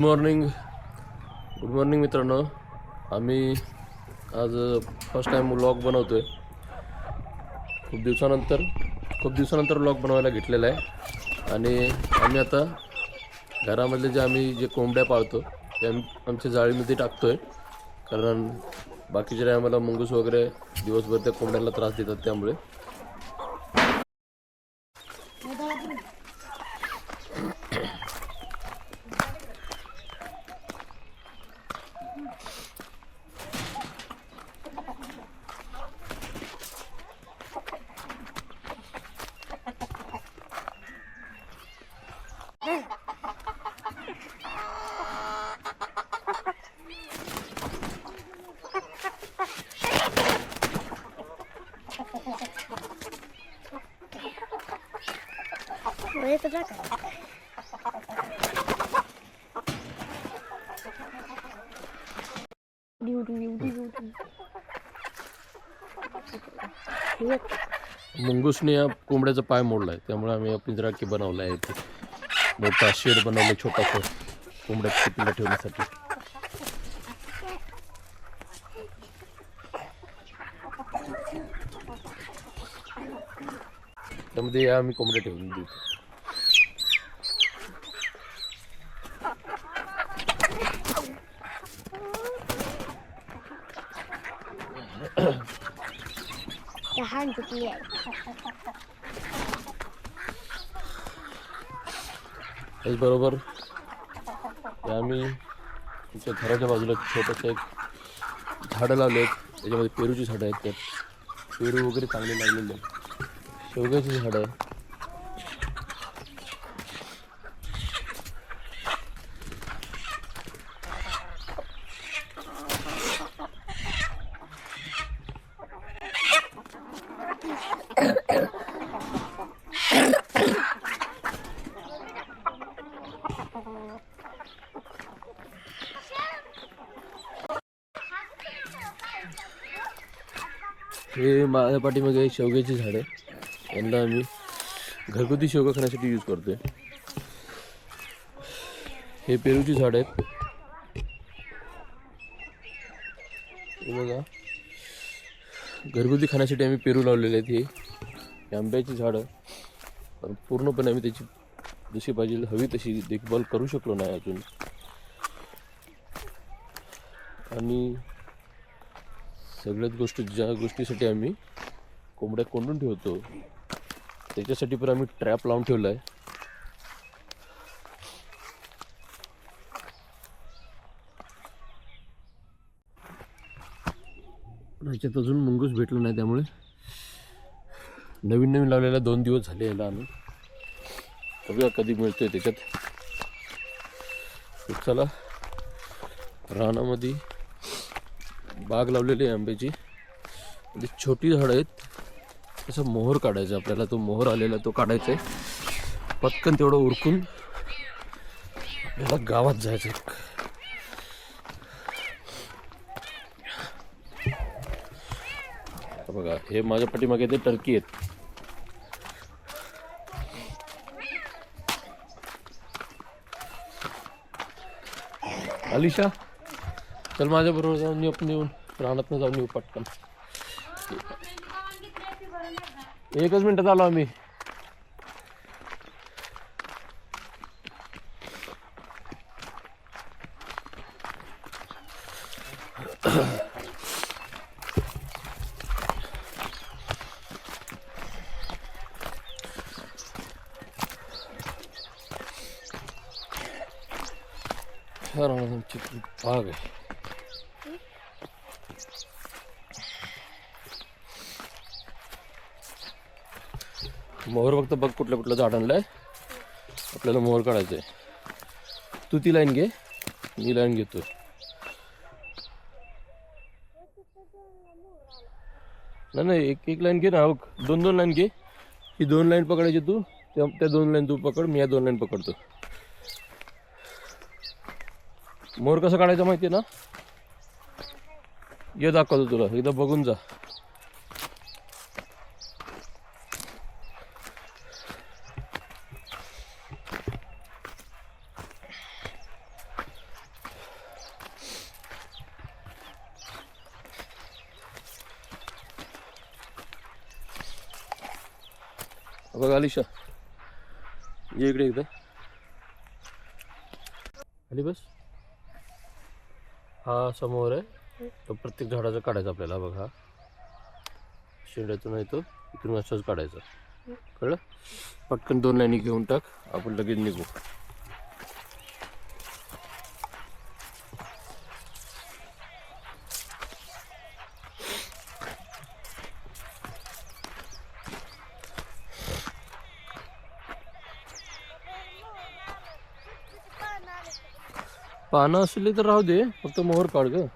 Good morning good morning मित्रांनो. आम्ही आज फर्स्ट टाईम व्लॉग बनवतो आहे खूप दिवसानंतर खूप दिवसानंतर व्लॉग बनवायला घेतलेला आहे. आणि आम्ही आता घरामधले जे आम्ही जे कोंबड्या पाळतो ते आम्ही आमच्या जाळीमध्ये टाकतो आहे कारण बाकीचे आम्हाला मुंगूस वगैरे दिवसभर त्या कोंबड्याला त्रास देतात त्यामुळे. Voy a मुंगूसने या कोंबड्याचा पाय मोडला आहे त्यामुळे आम्ही पिंजरा की बनवला आहे इथे. मोठा शेड बनवला छोटासा कोंबड्या पिल्ला ठेवण्यासाठी. त्यामध्ये या आम्ही कोंबड्या ठेवून देऊ लहान तुटली आहे त्याचबरोबर आम्ही आमच्या घराच्या बाजूला छोटंसं एक झाडं लावले आहेत. त्याच्यामध्ये पेरूची झाडं आहेत. त्यात पेरू वगैरे चांगले लागलेले आहेत. शेवग्याची झाडं हे माझ्या पाठीमागे शेवग्याची झाडं यांना आम्ही घरगुती शेवगा खाण्यासाठी यूज करतोय. हे पेरूची झाडं आहेत. हे बघा. घरगुती खाण्यासाठी आम्ही पेरू लावलेले आहेत हे. आंब्याची झाडं पूर्णपणे आम्ही त्याची जशी पाहिजे हवी तशी देखभाल करू शकलो नाही अजून. आणि सगळ्यात गोष्टी ज्या गोष्टीसाठी आम्ही कोंबड्या कोंडून ठेवतो त्याच्यासाठी पण आम्ही ट्रॅप लावून ठेवला आहे ह्याच्यात अजून मुंगूस भेटलं नाही त्यामुळे. नवीन नवीन लावलेला दोन दिवस झाले याला आम्ही. बघूया कधी मिळतोय त्याच्यात. चला रानामध्ये बाग लावलेली आहे आंब्याची. म्हणजे छोटी झाडं आहेत. तसं मोहर काढायचं आपल्याला. तो मोहर आलेला तो काढायचा आहे. पटकन तेवढं उरकून आपल्याला गावात जायचं बघा हे माझ्या पाठीमागे ते टर्की आहेत. अलिशा? चल माझ्या बरोबर जाऊन येऊ आपण येऊन रानात जाऊन येऊ पटकन. एकच मिनटात आलो आम्ही. ह्या रानात आमची बाग मोहर फक्त बघ कुठलं कुठलं झाड आणलंय आपल्याला मोहर काढायचं आहे तू ती लाईन घे. मी लाईन घेतो नाही नाही एक एक लाईन घे ना बघ. दोन दोन लाईन घे. ही दोन लाईन पकडायची तू. त्या दोन लाईन तू पकड. मी या दोन लाईन पकडतो. मोर कसं काढायचं माहिती आहे ना? ये दाखवतो तुला. एकदा बघून जा. बघा अलिशा. ये इकडे एकदा. आली बस? हा समोर आहे. तो प्रत्येक झाडाचा काढायचा आपल्याला बघा. हा शेंड्यातून आहे तो इकडून असंच काढायचा. कळलं? पटकन दोन लाईनी घेऊन टाक. आपण लगेच निघू. पानं असली तर राहू दे. फक्त मोहर काढ ग.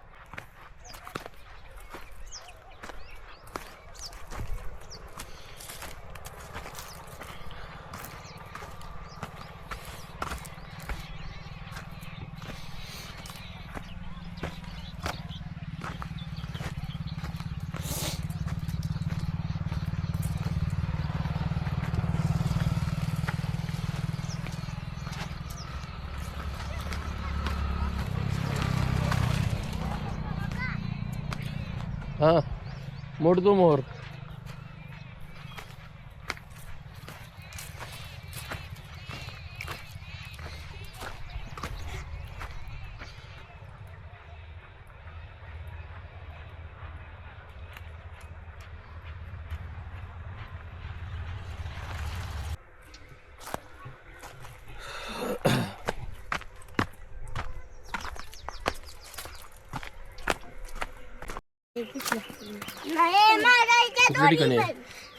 हां. मोडतो मोर.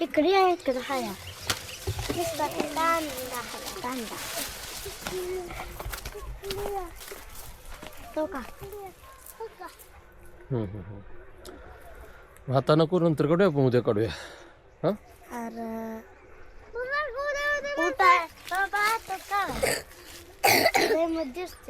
इकडे आहे इकडे हाय तो का. आता नको नंतर काढूया आपण उद्या काढूया. हा? अरे.